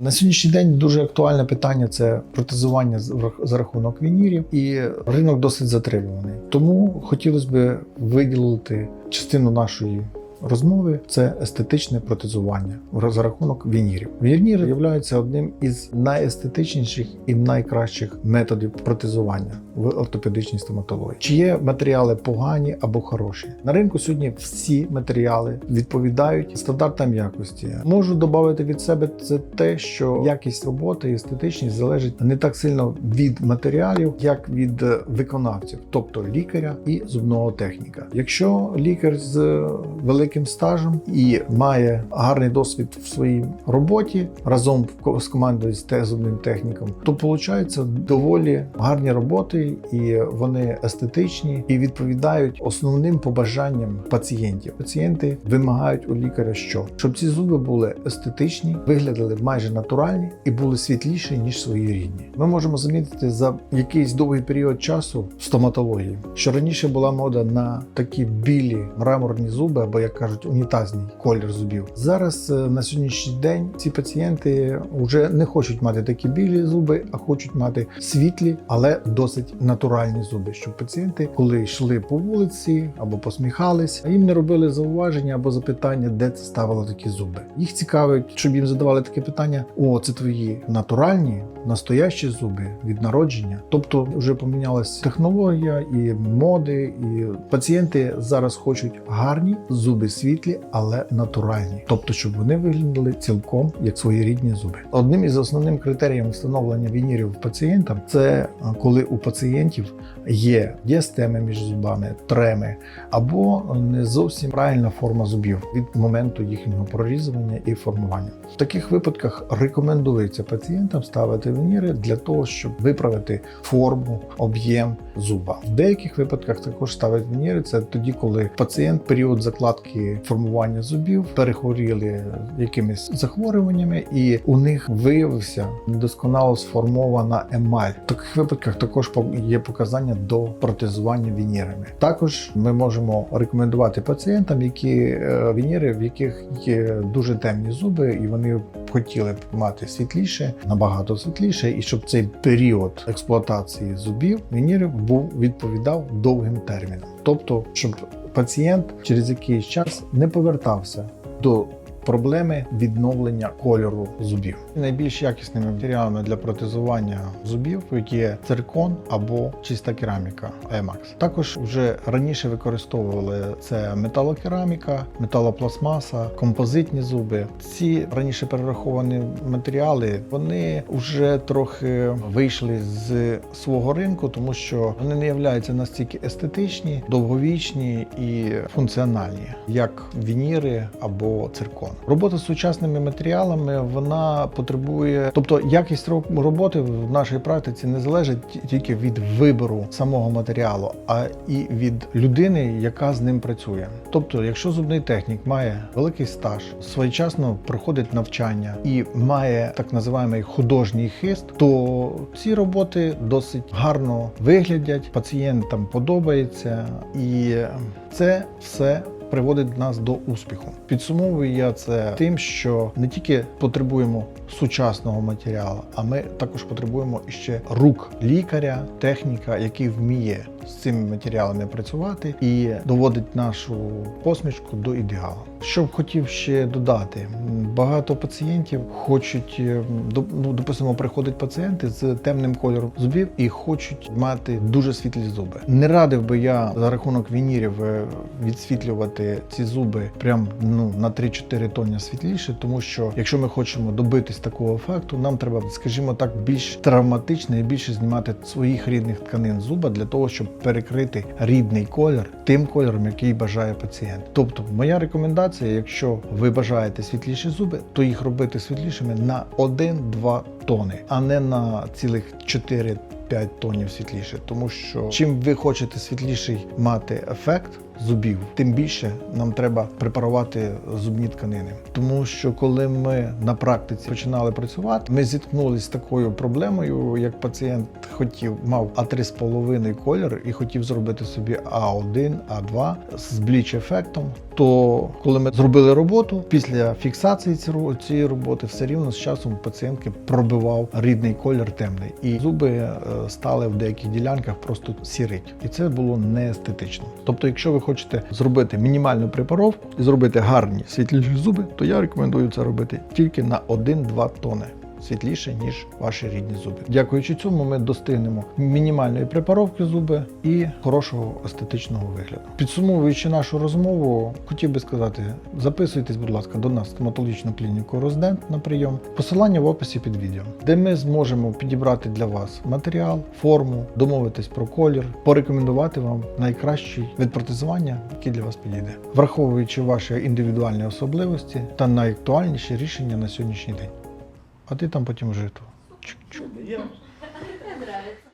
На сьогоднішній день дуже актуальне питання це протезування за рахунок вінірів, і ринок досить затримуваний. Тому хотілося б виділити частину нашої. Розмови це естетичне протезування за рахунок вінірів. Вініри являються одним із найестетичніших і найкращих методів протезування в ортопедичній стоматології. Чи є матеріали погані або хороші? На ринку сьогодні всі матеріали відповідають стандартам якості. Можу додати від себе це те, що якість роботи і естетичність залежить не так сильно від матеріалів, як від виконавців, тобто лікаря і зубного техніка. Якщо лікар з е, великим стажем і має гарний досвід в своїй роботі разом з командою з зубним техніком, то виходить доволі гарні роботи, і вони естетичні і відповідають основним побажанням пацієнтів. Пацієнти вимагають у лікаря, що щоб ці зуби були естетичні, виглядали майже натуральні і були світліші ніж свої рідні. Ми можемо замітити за якийсь довгий період часу стоматології, що раніше була мода на такі білі мраморні зуби, або як кажуть, унітазний колір зубів. Зараз е, на сьогоднішній день ці пацієнти вже не хочуть мати такі білі зуби, а хочуть мати світлі, але досить натуральні зуби. Щоб пацієнти, коли йшли по вулиці або посміхались, а їм не робили зауваження або запитання, де це ставили такі зуби. Їх цікавить, щоб їм задавали таке питання: о, це твої натуральні, настоящі зуби від народження. Тобто вже помінялась технологія і моди, і пацієнти зараз хочуть гарні зуби світлі, але натуральні, тобто, щоб вони виглядали цілком як свої рідні зуби. Одним із основним критеріїв встановлення вінірів пацієнтам це коли у пацієнтів є діастеми між зубами, треми або не зовсім правильна форма зубів від моменту їхнього прорізування і формування. В таких випадках рекомендується пацієнтам ставити вініри для того, щоб виправити форму, об'єм зуба. В деяких випадках також ставить вініри. Це тоді, коли пацієнт період закладки формування зубів перехворіли якимись захворюваннями, і у них виявився недосконало сформована емаль. В таких випадках також є показання до протезування вінірами. Також ми можемо рекомендувати пацієнтам, які е, вініри, в яких є дуже темні зуби, і вони хотіли б мати світліше, набагато світліше, і щоб цей період експлуатації зубів вінірів був відповідав довгим термінам. Тобто, щоб пацієнт через якийсь час не повертався до проблеми відновлення кольору зубів. Найбільш якісними матеріалами для протезування зубів є циркон або чиста кераміка EMAX. Також вже раніше використовували це металокераміка, металопластмаса, композитні зуби. Ці раніше перераховані матеріали вони вже трохи вийшли з свого ринку, тому що вони не являються настільки естетичні, довговічні і функціональні, як вініри або циркон. Робота з сучасними матеріалами вона потребує, тобто якість роботи в нашій практиці не залежить тільки від вибору самого матеріалу, а і від людини, яка з ним працює. Тобто, якщо зубний технік має великий стаж, своєчасно проходить навчання і має так називаємий художній хист, то ці роботи досить гарно виглядять, пацієнтам подобається, і це все приводить нас до успіху. Підсумовую я це тим, що не тільки потребуємо сучасного матеріалу, а ми також потребуємо іще рук лікаря, техніка, який вміє з цими матеріалами працювати і доводить нашу посмішку до ідеалу. Що б хотів ще додати, багато пацієнтів хочуть, е, ну, допустимо, приходять пацієнти з темним кольором зубів і хочуть мати дуже світлі зуби. Не радив би я за рахунок вінірів е, відсвітлювати ці зуби прям ну на 3-4 тоння світліше, тому що якщо ми хочемо добитись такого ефекту, нам треба, скажімо так, більш травматично і більше знімати своїх рідних тканин зуба для того, щоб перекрити рідний колір тим кольором, який бажає пацієнт. Тобто, моя рекомендація, якщо ви бажаєте світліші зуби, то їх робити світлішими на 1-2 тони, а не на цілих 4 5 тонів світліше, тому що чим ви хочете світліший мати ефект, зубів, тим більше нам треба препарувати зубні тканини. Тому що коли ми на практиці починали працювати, ми зіткнулися з такою проблемою, як пацієнт хотів, мав А3,5 колір і хотів зробити собі А1, А2 з бліч ефектом. То коли ми зробили роботу, після фіксації ці- цієї роботи все рівно з часом пацієнтки пробивав рідний колір темний, і зуби е, стали в деяких ділянках просто сірить. І це було не естетично. Тобто, якщо ви хочете зробити мінімальну препаровку і зробити гарні світліші зуби, то я рекомендую це робити тільки на 1-2 тони. Світліше, ніж ваші рідні зуби. Дякуючи цьому, ми достигнемо мінімальної препаровки зуби і хорошого естетичного вигляду. Підсумовуючи нашу розмову, хотів би сказати: записуйтесь, будь ласка, до нас в стоматологічну клініку Роздент на прийом. Посилання в описі під відео, де ми зможемо підібрати для вас матеріал, форму, домовитись про колір, порекомендувати вам найкращий вид протезування, який для вас підійде, враховуючи ваші індивідуальні особливості та найактуальніші рішення на сьогоднішній день. А ти там потім вже чик-чик. Я